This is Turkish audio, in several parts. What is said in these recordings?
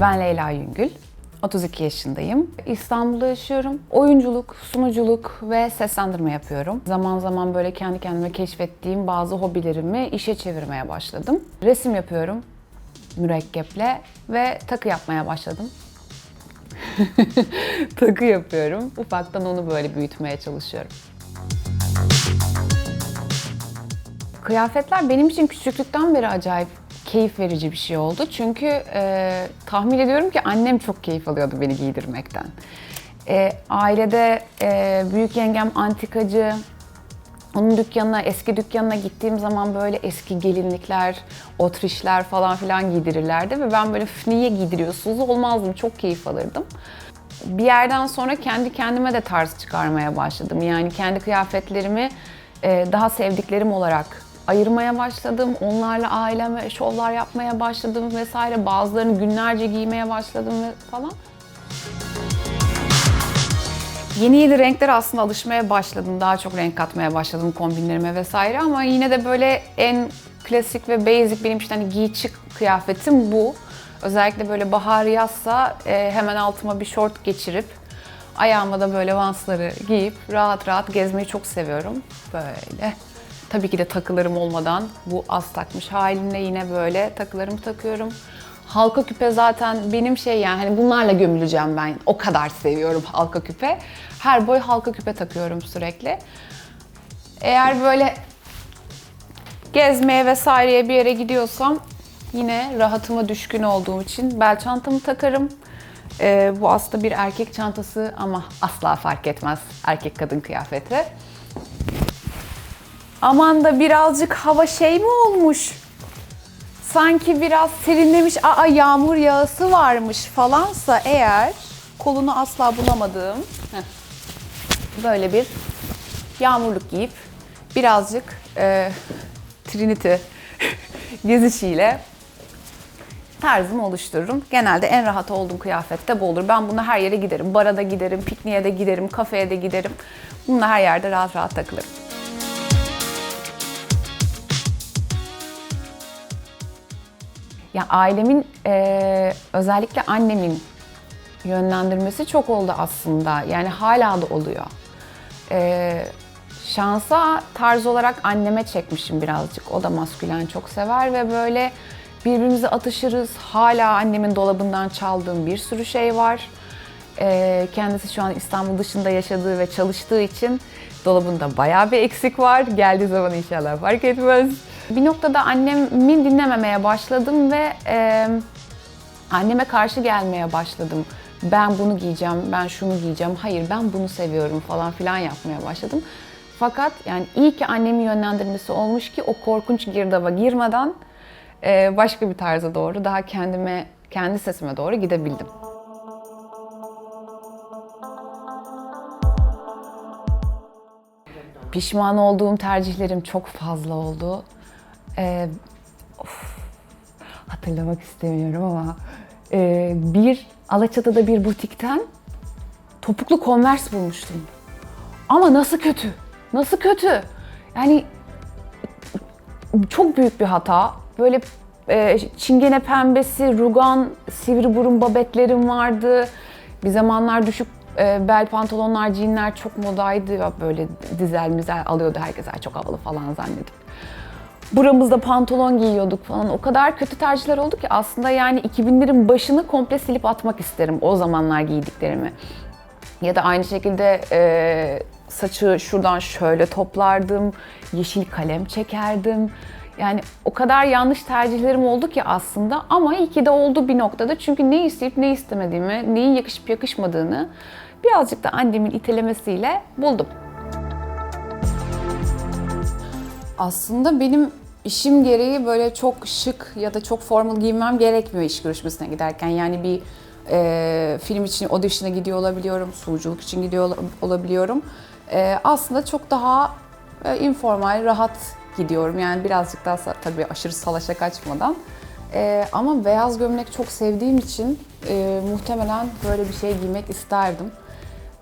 Ben Leyla Yüngül. 32 yaşındayım. İstanbul'da yaşıyorum. Oyunculuk, sunuculuk ve seslendirme yapıyorum. Zaman zaman böyle kendi kendime keşfettiğim bazı hobilerimi işe çevirmeye başladım. Resim yapıyorum mürekkeple ve takı yapmaya başladım. takı yapıyorum. Ufaktan onu böyle büyütmeye çalışıyorum. Kıyafetler benim için küçüklükten beri acayip keyif verici bir şey oldu. Çünkü e, tahmin ediyorum ki annem çok keyif alıyordu beni giydirmekten. E, ailede e, büyük yengem antikacı, onun dükkanına, eski dükkanına gittiğim zaman böyle eski gelinlikler, otrişler falan filan giydirirlerdi ve ben böyle "Üf, niye giydiriyorsunuz olmazdım, çok keyif alırdım. Bir yerden sonra kendi kendime de tarz çıkarmaya başladım. Yani kendi kıyafetlerimi e, daha sevdiklerim olarak ayırmaya başladım. Onlarla aileme şovlar yapmaya başladım vesaire. Bazılarını günlerce giymeye başladım ve falan. Yeni yeni renklere aslında alışmaya başladım. Daha çok renk katmaya başladım kombinlerime vesaire ama yine de böyle en klasik ve basic benim işte hani giy çık kıyafetim bu. Özellikle böyle bahar yazsa e, hemen altıma bir şort geçirip ayağıma da böyle vansları giyip rahat rahat gezmeyi çok seviyorum. Böyle. Tabii ki de takılarım olmadan bu az takmış halimle yine böyle takılarımı takıyorum. Halka küpe zaten benim şey yani hani bunlarla gömüleceğim ben. O kadar seviyorum halka küpe. Her boy halka küpe takıyorum sürekli. Eğer böyle gezmeye vesaireye bir yere gidiyorsam yine rahatıma düşkün olduğum için bel çantamı takarım. Ee, bu aslında bir erkek çantası ama asla fark etmez erkek kadın kıyafeti. Aman da birazcık hava şey mi olmuş? Sanki biraz serinlemiş, aa yağmur yağısı varmış falansa eğer kolunu asla bulamadığım böyle bir yağmurluk giyip birazcık e, Trinity gezişiyle tarzımı oluştururum. Genelde en rahat olduğum kıyafet de bu olur. Ben bunu her yere giderim. Bara da giderim, pikniğe de giderim, kafeye de giderim. Bununla her yerde rahat rahat takılırım. Ya ailemin eee, özellikle annemin yönlendirmesi çok oldu aslında. Yani hala da oluyor. Eee, şansa tarz olarak anneme çekmişim birazcık. O da maskülen çok sever ve böyle birbirimize atışırız. Hala annemin dolabından çaldığım bir sürü şey var. Eee, kendisi şu an İstanbul dışında yaşadığı ve çalıştığı için dolabında bayağı bir eksik var. Geldiği zaman inşallah fark etmez. Bir noktada annemi dinlememeye başladım ve eee, anneme karşı gelmeye başladım. Ben bunu giyeceğim, ben şunu giyeceğim, hayır ben bunu seviyorum falan filan yapmaya başladım. Fakat yani iyi ki annemin yönlendirmesi olmuş ki o korkunç girdaba girmeden eee, başka bir tarza doğru, daha kendime, kendi sesime doğru gidebildim. Pişman olduğum tercihlerim çok fazla oldu. Ee, of, hatırlamak istemiyorum ama ee, bir Alaçatı'da bir butikten topuklu Converse bulmuştum. Ama nasıl kötü? Nasıl kötü? Yani çok büyük bir hata. Böyle e, çingene pembesi, rugan, sivri burun babetlerim vardı. Bir zamanlar düşük e, bel pantolonlar, jeanler çok modaydı. Böyle dizel mizel alıyordu herkes "Ay, çok havalı falan zannedip. Buramızda pantolon giyiyorduk falan. O kadar kötü tercihler oldu ki aslında yani 2000'lerin başını komple silip atmak isterim o zamanlar giydiklerimi. Ya da aynı şekilde e, saçı şuradan şöyle toplardım, yeşil kalem çekerdim. Yani o kadar yanlış tercihlerim oldu ki aslında ama iyi ki de oldu bir noktada. Çünkü ne isteyip ne istemediğimi, neyin yakışıp yakışmadığını birazcık da annemin itelemesiyle buldum. Aslında benim işim gereği böyle çok şık ya da çok formal giymem gerekmiyor iş görüşmesine giderken. Yani bir e, film için audition'a gidiyor olabiliyorum, sunuculuk için gidiyor ola- olabiliyorum. E, aslında çok daha e, informal, rahat gidiyorum. Yani birazcık daha tabii aşırı salaşa kaçmadan. E, ama beyaz gömlek çok sevdiğim için e, muhtemelen böyle bir şey giymek isterdim.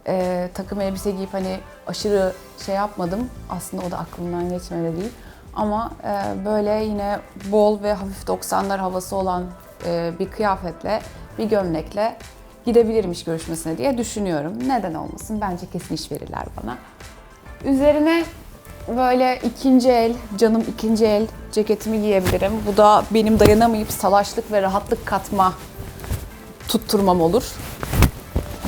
E, takım elbise giyip hani aşırı şey yapmadım. Aslında o da aklımdan geçmedi değil. Ama e, böyle yine bol ve hafif 90'lar havası olan e, bir kıyafetle bir gömlekle gidebilirim iş görüşmesine diye düşünüyorum. Neden olmasın? Bence kesin iş verirler bana. Üzerine böyle ikinci el, canım ikinci el ceketimi giyebilirim. Bu da benim dayanamayıp salaşlık ve rahatlık katma tutturmam olur.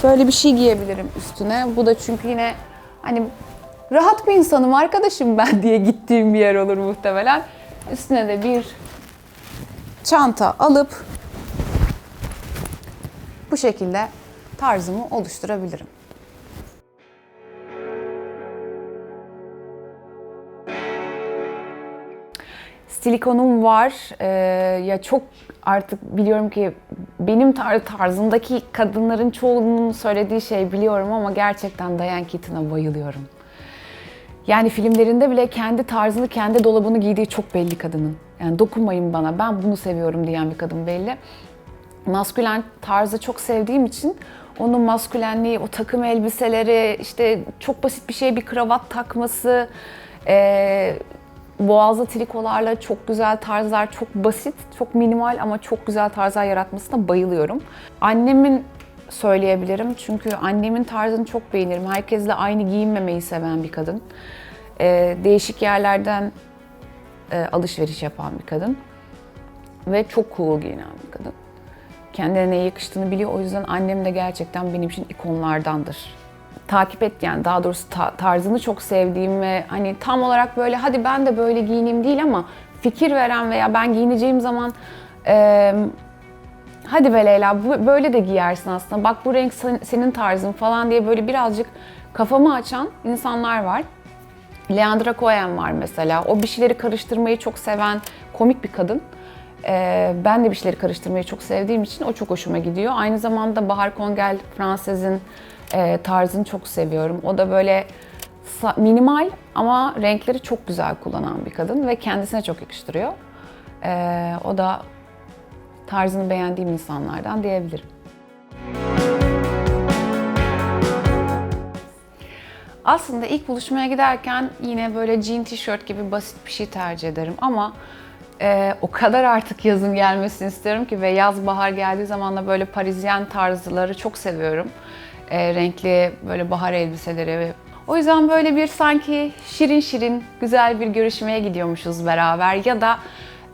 Böyle bir şey giyebilirim üstüne. Bu da çünkü yine hani rahat bir insanım arkadaşım ben diye gittiğim bir yer olur muhtemelen. Üstüne de bir çanta alıp bu şekilde tarzımı oluşturabilirim. Silikonum var. Ee, ya çok artık biliyorum ki benim tar- tarzımdaki kadınların çoğunun söylediği şey biliyorum ama gerçekten Diane Keaton'a bayılıyorum. Yani filmlerinde bile kendi tarzını, kendi dolabını giydiği çok belli kadının. Yani dokunmayın bana, ben bunu seviyorum diyen bir kadın belli. Maskülen tarzı çok sevdiğim için onun maskülenliği, o takım elbiseleri, işte çok basit bir şey bir kravat takması, eee boğazlı trikolarla çok güzel tarzlar, çok basit, çok minimal ama çok güzel tarzlar yaratmasına bayılıyorum. Annemin söyleyebilirim çünkü annemin tarzını çok beğenirim. Herkesle aynı giyinmemeyi seven bir kadın. Ee, değişik yerlerden e, alışveriş yapan bir kadın. Ve çok cool giyinen bir kadın. Kendine neye yakıştığını biliyor. O yüzden annem de gerçekten benim için ikonlardandır takip et yani daha doğrusu ta- tarzını çok sevdiğim ve hani tam olarak böyle hadi ben de böyle giyineyim değil ama fikir veren veya ben giyineceğim zaman e, hadi be Leyla bu, böyle de giyersin aslında bak bu renk sen- senin tarzın falan diye böyle birazcık kafamı açan insanlar var. Leandra Cohen var mesela. O bir şeyleri karıştırmayı çok seven komik bir kadın. Ee, ben de bir şeyleri karıştırmayı çok sevdiğim için o çok hoşuma gidiyor. Aynı zamanda Bahar Kongel Fransız'ın e, tarzını çok seviyorum. O da böyle minimal ama renkleri çok güzel kullanan bir kadın ve kendisine çok yakıştırıyor. Ee, o da tarzını beğendiğim insanlardan diyebilirim. Aslında ilk buluşmaya giderken yine böyle jean tişört gibi basit bir şey tercih ederim ama e, o kadar artık yazın gelmesini istiyorum ki ve yaz bahar geldiği zaman da böyle Parisyen tarzları çok seviyorum. E, renkli böyle bahar elbiseleri o yüzden böyle bir sanki şirin şirin güzel bir görüşmeye gidiyormuşuz beraber ya da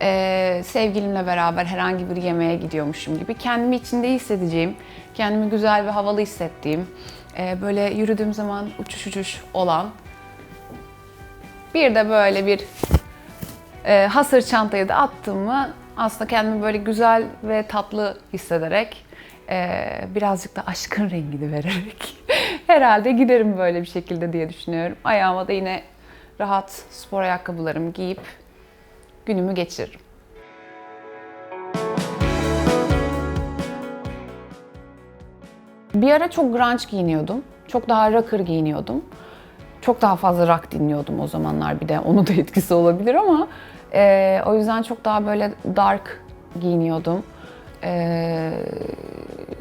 e, sevgilimle beraber herhangi bir yemeğe gidiyormuşum gibi kendimi içinde hissedeceğim, kendimi güzel ve havalı hissettiğim, e, böyle yürüdüğüm zaman uçuş uçuş olan bir de böyle bir e, hasır çantayı da attığımı aslında kendimi böyle güzel ve tatlı hissederek e, birazcık da aşkın rengini vererek herhalde giderim böyle bir şekilde diye düşünüyorum. Ayağıma da yine rahat spor ayakkabılarımı giyip günümü geçiririm. Bir ara çok grunge giyiniyordum. Çok daha rocker giyiniyordum. Çok daha fazla rock dinliyordum o zamanlar bir de. Onun da etkisi olabilir ama e, o yüzden çok daha böyle dark giyiniyordum. E,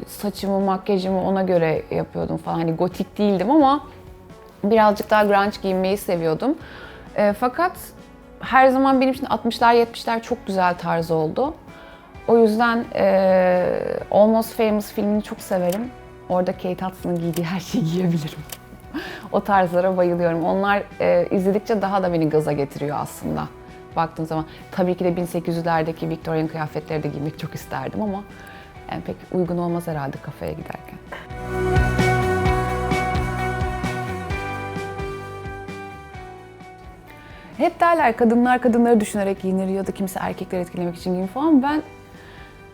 saçımı, makyajımı ona göre yapıyordum falan. Hani gotik değildim ama birazcık daha grunge giyinmeyi seviyordum. E, fakat her zaman benim için 60'lar 70'ler çok güzel tarz oldu. O yüzden e, Almost Famous filmini çok severim. Orada Kate Hudson'ın giydiği her şeyi giyebilirim. o tarzlara bayılıyorum. Onlar e, izledikçe daha da beni gaza getiriyor aslında. Baktığın zaman tabii ki de 1800'lerdeki Victorian kıyafetleri de giymek çok isterdim ama yani pek uygun olmaz herhalde kafeye giderken. Hep derler kadınlar kadınları düşünerek giyinir ya da kimse erkekleri etkilemek için giyinir falan. Ben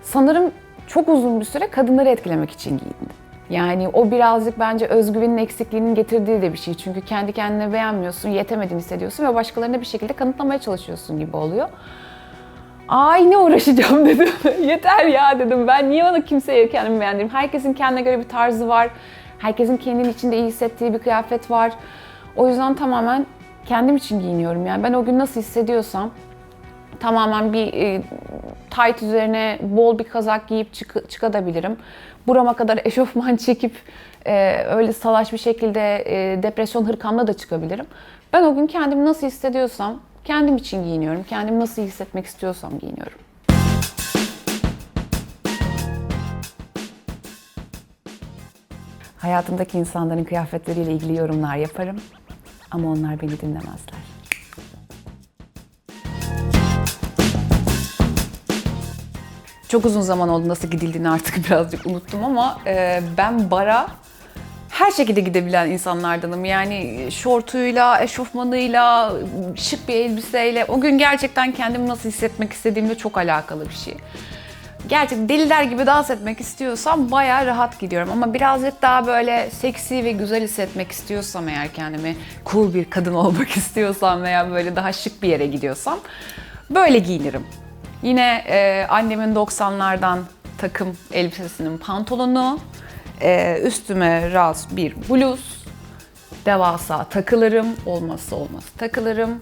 sanırım çok uzun bir süre kadınları etkilemek için giyindim. Yani o birazcık bence özgüvenin eksikliğinin getirdiği de bir şey. Çünkü kendi kendine beğenmiyorsun, yetemediğini hissediyorsun ve başkalarına bir şekilde kanıtlamaya çalışıyorsun gibi oluyor. Ay ne uğraşacağım dedim. Yeter ya dedim. Ben niye bana kimseye kendimi beğendireyim? Herkesin kendine göre bir tarzı var. Herkesin kendinin içinde iyi hissettiği bir kıyafet var. O yüzden tamamen kendim için giyiniyorum. Yani ben o gün nasıl hissediyorsam tamamen bir e, tight üzerine bol bir kazak giyip çık çıkabilirim. Burama kadar eşofman çekip e, öyle salaş bir şekilde e, depresyon hırkamla da çıkabilirim. Ben o gün kendimi nasıl hissediyorsam kendim için giyiniyorum. Kendimi nasıl hissetmek istiyorsam giyiniyorum. Hayatımdaki insanların kıyafetleriyle ilgili yorumlar yaparım. Ama onlar beni dinlemezler. Çok uzun zaman oldu nasıl gidildiğini artık birazcık unuttum ama e, ben bara her şekilde gidebilen insanlardanım. Yani şortuyla, eşofmanıyla, şık bir elbiseyle o gün gerçekten kendimi nasıl hissetmek istediğimle çok alakalı bir şey. Gerçek deliler gibi dans etmek istiyorsam bayağı rahat gidiyorum ama birazcık daha böyle seksi ve güzel hissetmek istiyorsam eğer kendimi cool bir kadın olmak istiyorsam veya böyle daha şık bir yere gidiyorsam böyle giyinirim. Yine e, annemin 90'lardan takım elbisesinin pantolonu, e, üstüme raz bir bluz, devasa takılarım, olmazsa olmaz takılarım.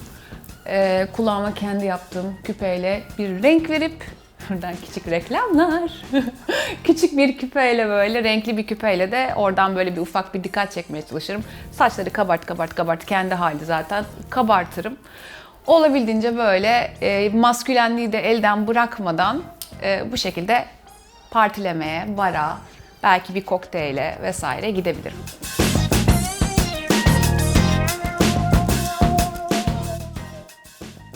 E, kulağıma kendi yaptığım küpeyle bir renk verip, buradan küçük reklamlar, küçük bir küpeyle böyle, renkli bir küpeyle de oradan böyle bir ufak bir dikkat çekmeye çalışırım. Saçları kabart kabart kabart, kendi hali zaten kabartırım. Olabildiğince böyle e, maskülenliği de elden bırakmadan e, bu şekilde partilemeye, bara, belki bir kokteyle vesaire gidebilirim.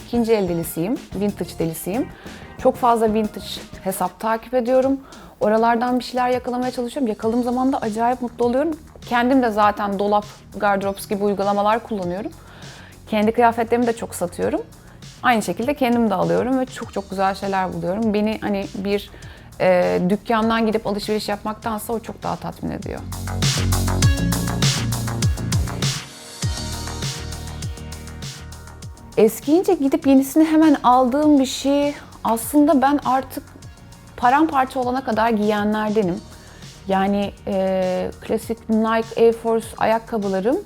İkinci el delisiyim, vintage delisiyim. Çok fazla vintage hesap takip ediyorum. Oralardan bir şeyler yakalamaya çalışıyorum. Yakaladığım zaman da acayip mutlu oluyorum. Kendim de zaten dolap, gardrops gibi uygulamalar kullanıyorum. Kendi kıyafetlerimi de çok satıyorum. Aynı şekilde kendim de alıyorum ve çok çok güzel şeyler buluyorum. Beni hani bir e, dükkandan gidip alışveriş yapmaktansa o çok daha tatmin ediyor. Eskiyince gidip yenisini hemen aldığım bir şey aslında ben artık paramparça olana kadar giyenlerdenim. Yani e, klasik Nike Air Force ayakkabılarım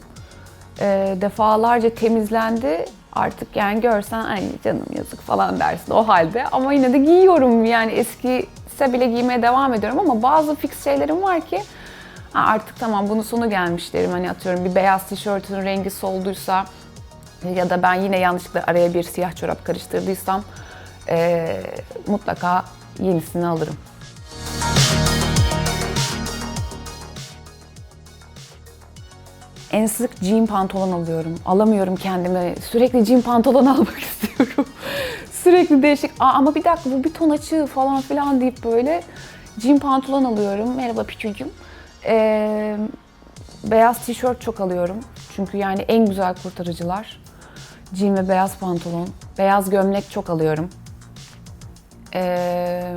e, defalarca temizlendi. Artık yani görsen ay canım yazık falan dersin o halde. Ama yine de giyiyorum yani eskise bile giymeye devam ediyorum ama bazı fix şeylerim var ki ha artık tamam bunun sonu gelmiş derim. Hani atıyorum bir beyaz tişörtün rengi solduysa ya da ben yine yanlışlıkla araya bir siyah çorap karıştırdıysam e, mutlaka yenisini alırım. En sık jean pantolon alıyorum. Alamıyorum kendime. Sürekli jean pantolon almak istiyorum. Sürekli değişik. Aa, ama bir dakika bu bir ton açığı falan filan deyip böyle jean pantolon alıyorum. Merhaba Piçülcüm. Ee, beyaz tişört çok alıyorum. Çünkü yani en güzel kurtarıcılar. Jean ve beyaz pantolon. Beyaz gömlek çok alıyorum. Ee,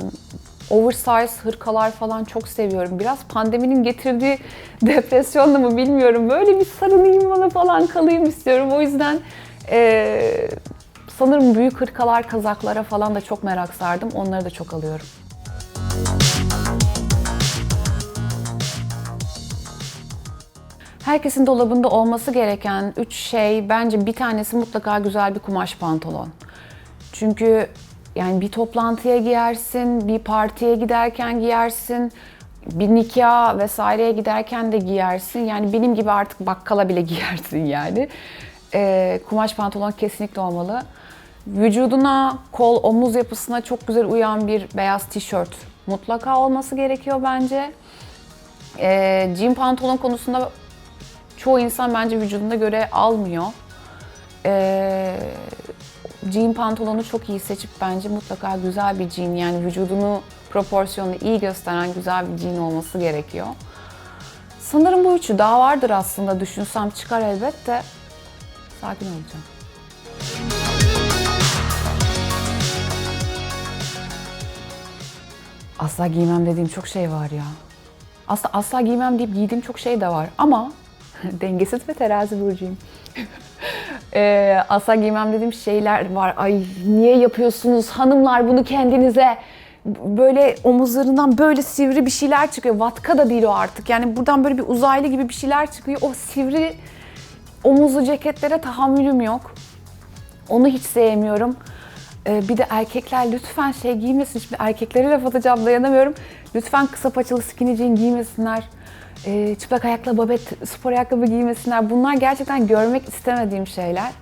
oversize hırkalar falan çok seviyorum. Biraz pandeminin getirdiği depresyonla mı bilmiyorum. Böyle bir sarılayım bana falan kalayım istiyorum. O yüzden e, sanırım büyük hırkalar, kazaklara falan da çok merak sardım. Onları da çok alıyorum. Herkesin dolabında olması gereken üç şey bence bir tanesi mutlaka güzel bir kumaş pantolon. Çünkü yani bir toplantıya giyersin, bir partiye giderken giyersin, bir nikah vesaireye giderken de giyersin. Yani benim gibi artık bakkala bile giyersin yani. Ee, kumaş pantolon kesinlikle olmalı. Vücuduna, kol, omuz yapısına çok güzel uyan bir beyaz tişört mutlaka olması gerekiyor bence. Ee, jean pantolon konusunda çoğu insan bence vücuduna göre almıyor. Ee, jean pantolonu çok iyi seçip bence mutlaka güzel bir jean yani vücudunu proporsiyonunu iyi gösteren güzel bir jean olması gerekiyor. Sanırım bu üçü daha vardır aslında düşünsem çıkar elbette. Sakin olacağım. Asla giymem dediğim çok şey var ya. Aslında asla giymem deyip giydiğim çok şey de var ama dengesiz ve terazi burcuyum. Ee, asla giymem dediğim şeyler var. Ay niye yapıyorsunuz hanımlar bunu kendinize? Böyle omuzlarından böyle sivri bir şeyler çıkıyor. Vatka da değil o artık. Yani buradan böyle bir uzaylı gibi bir şeyler çıkıyor. O sivri omuzlu ceketlere tahammülüm yok. Onu hiç sevmiyorum. Ee, bir de erkekler lütfen şey giymesin. Şimdi erkeklere laf atacağım dayanamıyorum. Lütfen kısa paçalı skinny jean giymesinler. Ee, çıplak ayakla babet spor ayakkabı giymesinler. Bunlar gerçekten görmek istemediğim şeyler.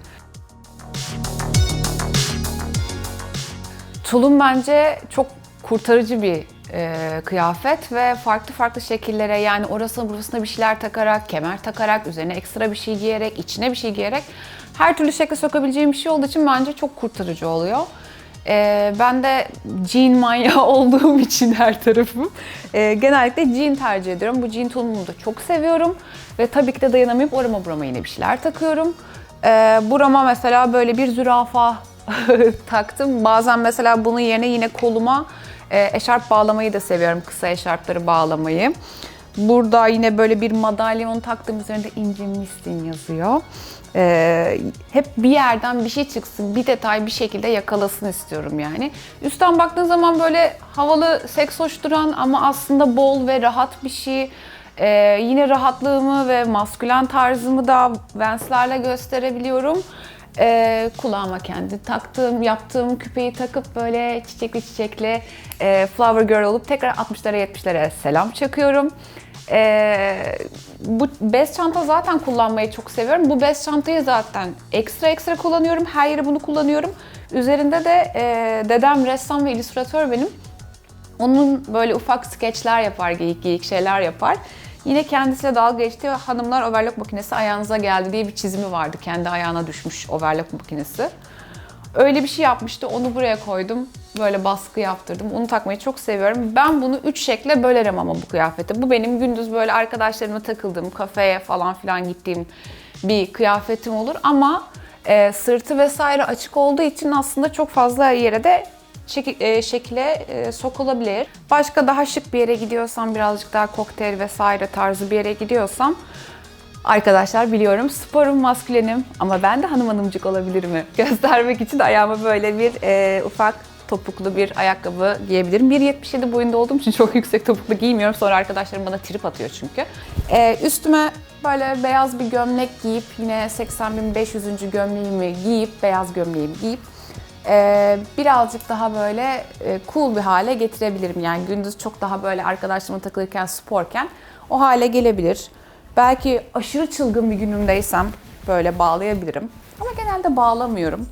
Tulum bence çok kurtarıcı bir e, kıyafet ve farklı farklı şekillere yani orasına burasına bir şeyler takarak, kemer takarak, üzerine ekstra bir şey giyerek, içine bir şey giyerek her türlü şekle sokabileceğim bir şey olduğu için bence çok kurtarıcı oluyor. E, ben de jean manyağı olduğum için her tarafım e, genellikle jean tercih ediyorum. Bu jean tulumumu da çok seviyorum ve tabii ki de dayanamayıp orama burama yine bir şeyler takıyorum. E, burama mesela böyle bir zürafa taktım. Bazen mesela bunun yerine yine koluma e, eşarp bağlamayı da seviyorum. Kısa eşarpları bağlamayı. Burada yine böyle bir madalyon taktım. Üzerinde ince mistin yazıyor. E, hep bir yerden bir şey çıksın, bir detay bir şekilde yakalasın istiyorum yani. Üstten baktığın zaman böyle havalı, seks hoş duran ama aslında bol ve rahat bir şey. Ee, yine rahatlığımı ve maskülen tarzımı da Vans'larla gösterebiliyorum. Ee, kulağıma kendi taktığım, yaptığım küpeyi takıp böyle çiçekli çiçekli e, flower girl olup tekrar 60'lara 70'lere selam çakıyorum. Ee, bu bez çanta zaten kullanmayı çok seviyorum. Bu bez çantayı zaten ekstra ekstra kullanıyorum. Her yere bunu kullanıyorum. Üzerinde de e, dedem ressam ve illüstratör benim. Onun böyle ufak skeçler yapar, geyik geyik şeyler yapar. Yine kendisiyle dalga geçti. Hanımlar overlock makinesi ayağınıza geldi diye bir çizimi vardı. Kendi ayağına düşmüş overlock makinesi. Öyle bir şey yapmıştı. Onu buraya koydum. Böyle baskı yaptırdım. Onu takmayı çok seviyorum. Ben bunu üç şekle bölerim ama bu kıyafeti. Bu benim gündüz böyle arkadaşlarımla takıldığım, kafeye falan filan gittiğim bir kıyafetim olur. Ama e, sırtı vesaire açık olduğu için aslında çok fazla yere de şekil, e, şekile e, sokulabilir. Başka daha şık bir yere gidiyorsam, birazcık daha kokteyl vesaire tarzı bir yere gidiyorsam Arkadaşlar biliyorum sporum maskülenim ama ben de hanım hanımcık olabilirim mi? Göstermek için ayağıma böyle bir e, ufak topuklu bir ayakkabı giyebilirim. 1.77 boyunda olduğum için çok yüksek topuklu giymiyorum. Sonra arkadaşlarım bana trip atıyor çünkü. E, üstüme böyle beyaz bir gömlek giyip yine 80.500. gömleğimi giyip beyaz gömleğimi giyip e, birazcık daha böyle e, cool bir hale getirebilirim. Yani gündüz çok daha böyle arkadaşlarımla takılırken sporken o hale gelebilir. Belki aşırı çılgın bir günümdeysem böyle bağlayabilirim. Ama genelde bağlamıyorum.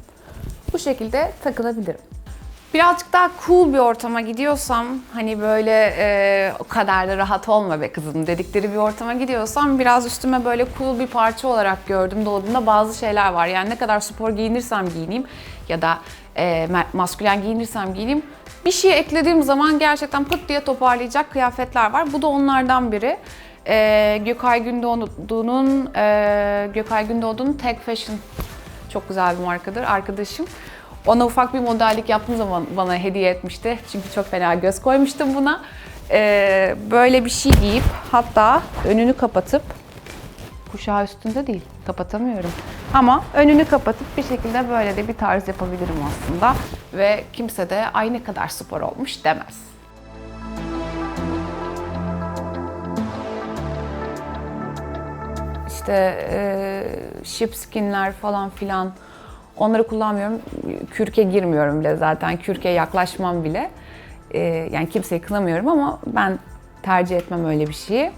Bu şekilde takılabilirim. Birazcık daha cool bir ortama gidiyorsam, hani böyle e, o kadar da rahat olma be kızım dedikleri bir ortama gidiyorsam biraz üstüme böyle cool bir parça olarak gördüm dolabımda bazı şeyler var. Yani ne kadar spor giyinirsem giyineyim ya da e, maskülen giyinirsem giyineyim bir şey eklediğim zaman gerçekten pıt diye toparlayacak kıyafetler var. Bu da onlardan biri. Ee, Gökay Gündoğdu'nun e, Gökay Gündoğdu'nun Tag Fashion çok güzel bir markadır arkadaşım. Ona ufak bir modellik yaptığım zaman bana hediye etmişti. Çünkü çok fena göz koymuştum buna. Ee, böyle bir şey giyip hatta önünü kapatıp kuşağı üstünde değil kapatamıyorum. Ama önünü kapatıp bir şekilde böyle de bir tarz yapabilirim aslında. Ve kimse de ay ne kadar spor olmuş demez. İşte e, sheepskinler falan filan onları kullanmıyorum. Kürke girmiyorum bile zaten. Kürke yaklaşmam bile. E, yani kimseyi kınamıyorum ama ben tercih etmem öyle bir şeyi.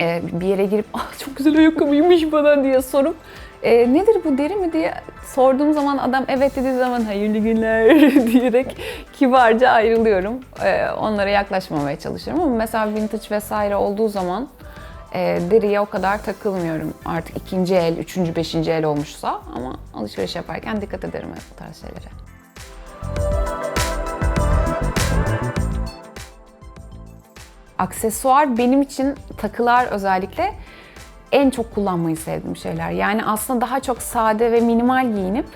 E, bir yere girip ah çok güzel ayakkabıymış bana diye sorup e, nedir bu deri mi diye sorduğum zaman adam evet dediği zaman hayırlı günler diyerek kibarca ayrılıyorum. E, onlara yaklaşmamaya çalışıyorum ama mesela vintage vesaire olduğu zaman e, deriye o kadar takılmıyorum. Artık ikinci el, üçüncü, beşinci el olmuşsa ama alışveriş yaparken dikkat ederim bu tarz şeylere. Aksesuar benim için takılar özellikle en çok kullanmayı sevdiğim şeyler. Yani aslında daha çok sade ve minimal giyinip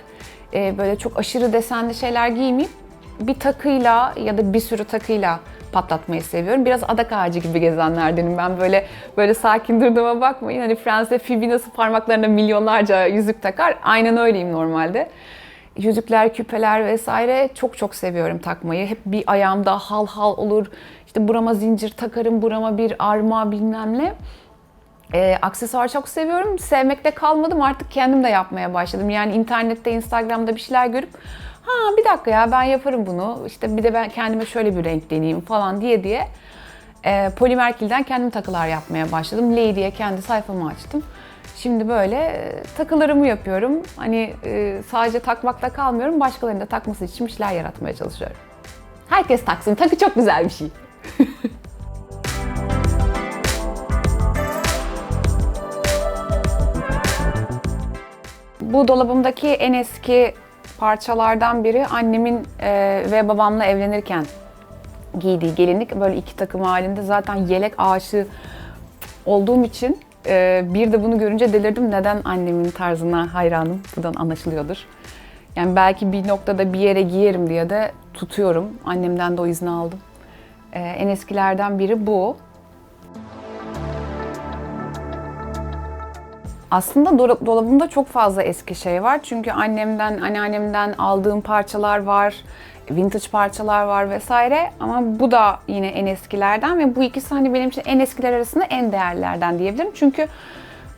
e, böyle çok aşırı desenli şeyler giymeyip bir takıyla ya da bir sürü takıyla patlatmayı seviyorum. Biraz adak ağacı gibi gezenlerdenim. Ben böyle böyle sakin durduğuma bakmayın. Hani Fransa'da Phoebe nasıl parmaklarına milyonlarca yüzük takar. Aynen öyleyim normalde. Yüzükler, küpeler vesaire çok çok seviyorum takmayı. Hep bir ayağımda hal hal olur. İşte burama zincir takarım, burama bir arma bilmem ne. E, aksesuar çok seviyorum. Sevmekte kalmadım artık kendim de yapmaya başladım. Yani internette, Instagram'da bir şeyler görüp ha bir dakika ya ben yaparım bunu. İşte bir de ben kendime şöyle bir renk deneyeyim falan diye diye e, Polimerkil'den kendim takılar yapmaya başladım. Lady'ye kendi sayfamı açtım. Şimdi böyle e, takılarımı yapıyorum. Hani e, sadece takmakta kalmıyorum. Başkalarının da takması için bir şeyler yaratmaya çalışıyorum. Herkes taksın. Takı çok güzel bir şey. Bu dolabımdaki en eski parçalardan biri annemin e, ve babamla evlenirken giydiği gelinlik. Böyle iki takım halinde zaten yelek aşığı olduğum için e, bir de bunu görünce delirdim. Neden annemin tarzına hayranım? Buradan anlaşılıyordur. Yani belki bir noktada bir yere giyerim diye de tutuyorum. Annemden de o izni aldım. E, en eskilerden biri bu. Aslında do- dolabımda çok fazla eski şey var. Çünkü annemden, anneannemden aldığım parçalar var, vintage parçalar var vesaire. Ama bu da yine en eskilerden ve bu ikisi hani benim için en eskiler arasında en değerlilerden diyebilirim. Çünkü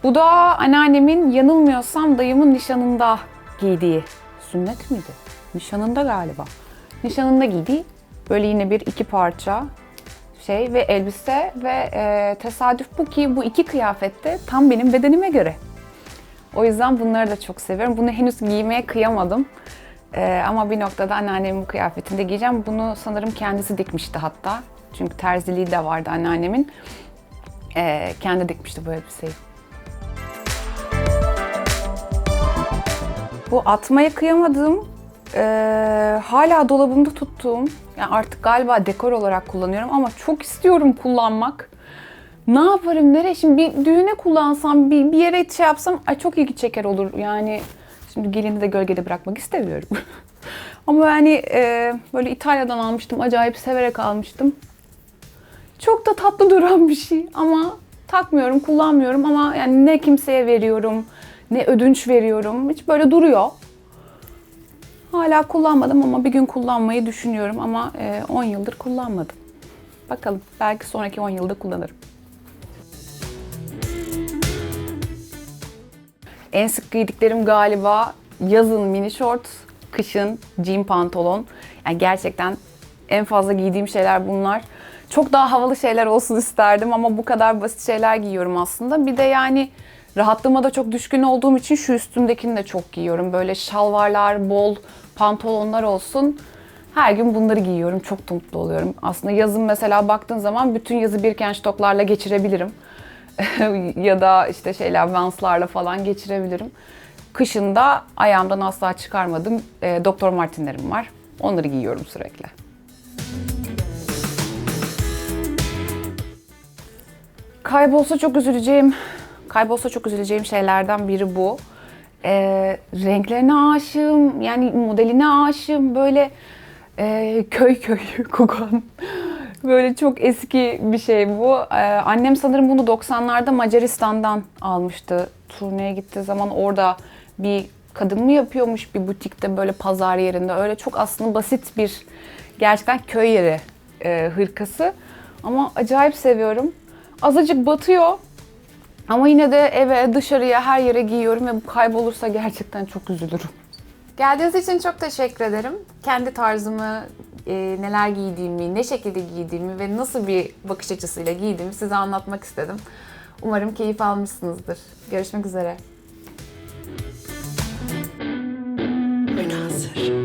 bu da anneannemin yanılmıyorsam dayımın nişanında giydiği sünnet miydi? Nişanında galiba. Nişanında giydiği böyle yine bir iki parça şey ve elbise ve e, tesadüf bu ki bu iki kıyafette tam benim bedenime göre. O yüzden bunları da çok seviyorum. Bunu henüz giymeye kıyamadım. E, ama bir noktada anneannemin bu kıyafetini de giyeceğim. Bunu sanırım kendisi dikmişti hatta. Çünkü terziliği de vardı anneannemin. E, kendi dikmişti bu elbiseyi. Bu atmaya kıyamadığım, e, hala dolabımda tuttuğum, yani artık galiba dekor olarak kullanıyorum ama çok istiyorum kullanmak. Ne yaparım, nereye? Şimdi bir düğüne kullansam, bir, bir yere şey yapsam ay çok ilgi çeker olur. Yani şimdi gelini de gölgede bırakmak istemiyorum. ama yani e, böyle İtalya'dan almıştım, acayip severek almıştım. Çok da tatlı duran bir şey ama takmıyorum, kullanmıyorum ama yani ne kimseye veriyorum, ne ödünç veriyorum. Hiç böyle duruyor. Hala kullanmadım ama bir gün kullanmayı düşünüyorum ama e, 10 yıldır kullanmadım. Bakalım belki sonraki 10 yılda kullanırım. En sık giydiklerim galiba yazın mini short, kışın jean pantolon. Yani gerçekten en fazla giydiğim şeyler bunlar. Çok daha havalı şeyler olsun isterdim ama bu kadar basit şeyler giyiyorum aslında. Bir de yani rahatlığıma da çok düşkün olduğum için şu üstümdekini de çok giyiyorum. Böyle şalvarlar, bol pantolonlar olsun. Her gün bunları giyiyorum. Çok mutlu oluyorum. Aslında yazın mesela baktığın zaman bütün yazı Birkenstock'larla geçirebilirim. ya da işte şeyler Vans'larla falan geçirebilirim. Kışında ayağımdan asla çıkarmadığım e, Dr. Martin'lerim var. Onları giyiyorum sürekli. Kaybolsa çok üzüleceğim, kaybolsa çok üzüleceğim şeylerden biri bu. Ee, renklerine aşığım, yani modeline aşığım. Böyle e, köy köy kokan, böyle çok eski bir şey bu. Ee, annem sanırım bunu 90'larda Macaristan'dan almıştı. Turneye gittiği zaman orada bir kadın mı yapıyormuş bir butikte böyle pazar yerinde. Öyle çok aslında basit bir gerçekten köy yeri e, hırkası. Ama acayip seviyorum. Azıcık batıyor ama yine de eve, dışarıya, her yere giyiyorum ve bu kaybolursa gerçekten çok üzülürüm. Geldiğiniz için çok teşekkür ederim. Kendi tarzımı, e, neler giydiğimi, ne şekilde giydiğimi ve nasıl bir bakış açısıyla giydiğimi size anlatmak istedim. Umarım keyif almışsınızdır. Görüşmek üzere. Münhasır.